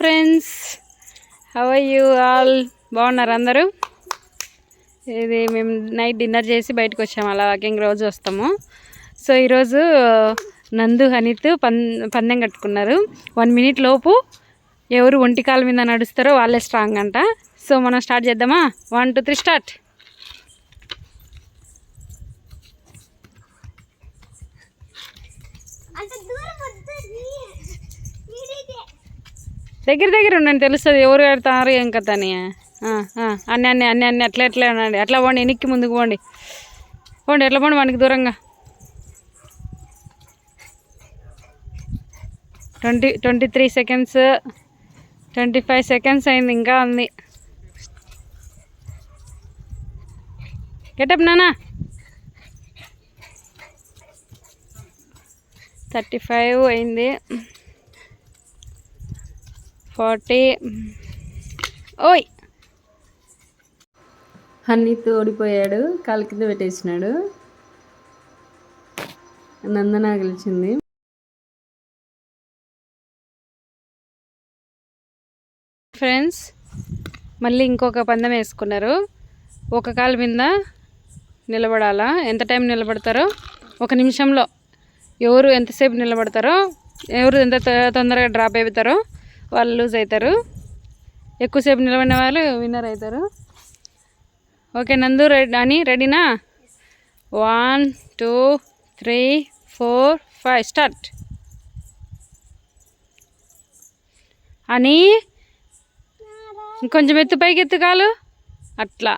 Friends. Have you all బాగున్నారు అందరూ? ఇది మేము నైట్ డిన్నర్ చేసి బయటకు వచ్చాము. అలా వాకింగ్ రోజు వస్తాము. సో ఈరోజు uh, నందు హనీత్ పం పందెం కట్టుకున్నారు. వన్ మినిట్ లోపు ఎవరు ఒంటి కాలు మీద నడుస్తారో వాళ్ళే స్ట్రాంగ్ అంట. సో మనం స్టార్ట్ చేద్దామా? One two three start. దగ్గర దగ్గర ఉండండి తెలుస్తుంది. ఎవరు పెడతారు ఏం కథ అని. అన్ని అన్ని అన్ని అన్ని అట్లా ఎట్లా ఉండండి. అట్లా పోండి ఎనిక్కి ముందుకు పోండి. పోండి ఎట్లా పోండి మనకి దూరంగా. Twenty twenty three seconds twenty five seconds అయింది ఇంకా ఉంది. గెటప్ నానా? థర్టీ ఫైవ్ అయింది. ఫార్టీ ఓయ్. హన్నీత్ ఓడిపోయాడు కాలు కింద పెట్టేసినాడు. నందన గెలిచింది. ఫ్రెండ్స్ మళ్ళీ ఇంకొక పందెం వేసుకున్నారు. ఒక కాలు మీద నిలబడాలా? ఎంత టైం నిలబడతారో? ఒక నిమిషంలో. ఎవరు ఎంతసేపు నిలబడతారో? ఎవరు ఎంత తొందరగా డ్రాప్ అయిపోతారో? వాళ్ళు లూజ్ అవుతారు. ఎక్కువసేపు నిలబడిన వాళ్ళు విన్నర్ అవుతారు. ఓకే నందు రెడ్ అని రెడీనా? One two three four five start అని ఇంకొంచెం ఎత్తు పైకి ఎత్తు కాలు. అట్లా.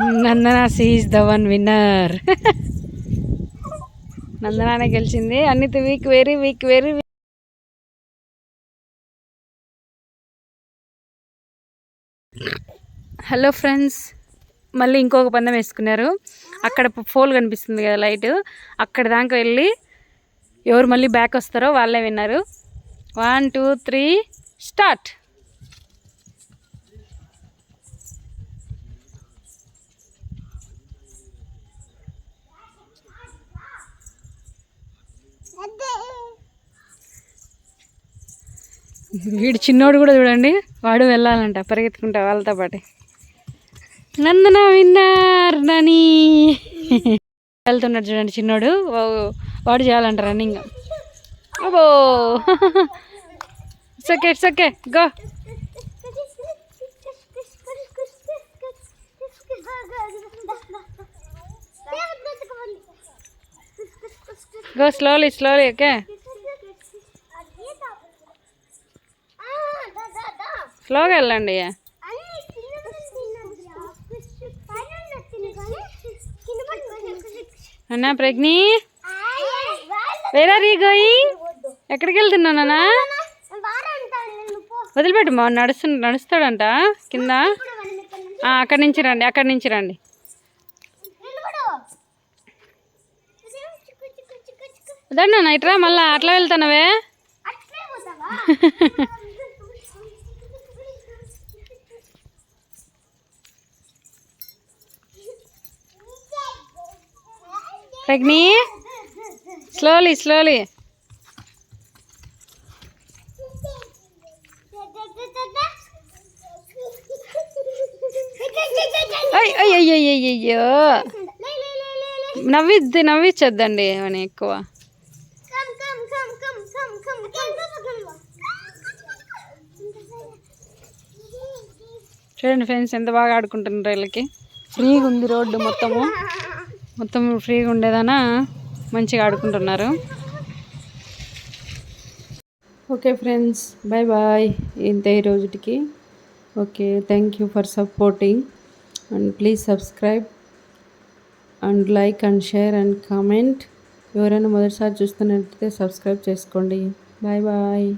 Nandana she's the one winner. నందనానే గెలిచింది. అన్నిత weak very weak very hello friends మళ్ళీ ఇంకొక పందెం వేసుకున్నారు. అక్కడ ఫోల్ కనిపిస్తుంది కదా లైట్. అక్కడ దాకా వెళ్ళి ఎవరు మళ్ళీ బ్యాక్ వస్తారో వాళ్ళే విన్నారు. One two three start. వీడు చిన్నోడు కూడా చూడండి వాడు వెళ్ళాలంట పరిగెత్తుకుంటా వాళ్ళతో పాటు. నందన విన్నర్ నని. వెళ్తున్నాడు చూడండి చిన్నోడు వాడు చేయాలంట రన్నింగ్ అబ్బో. It's okay it's okay go go slowly slowly okay స్లోగా వెళ్ళండి. అన్నా Prajni? Where are you going ఎక్కడికి వెళ్తున్నానా వదిలిపెట్టు మా నడుస్తు నడుస్తాడంట. కింద? అక్కడి నుంచి రండి అక్కడి నుంచి రండి. వదండి నాన్న ఇట్రా మళ్ళా అట్లా వెళ్తానవే. ప్రజ్ఞి స్లోలీ స్లోలీ అయ్ అయ్ అయ్ అయ్ అయ్ అయ్యో నవ్విద్ది నవ్విచ్చొద్దండి అని ఎక్కువ. చూడండి ఫ్రెండ్స్ ఎంత బాగా ఆడుకుంటున్నారు వీళ్ళకి. ఫ్రీగా ఉంది రోడ్డు మొత్తము. మొత్తం ఫ్రీగా ఉండేదానా? మంచిగా ఆడుకుంటున్నారు. Okay friends bye bye. ఇంతే ఈ రోజుటికి. Okay thank you for supporting. And please subscribe and like and share and comment. ఎవరైనా మొదటిసారి చూస్తున్నట్లయితే సబ్స్క్రైబ్ చేసుకోండి. Bye bye.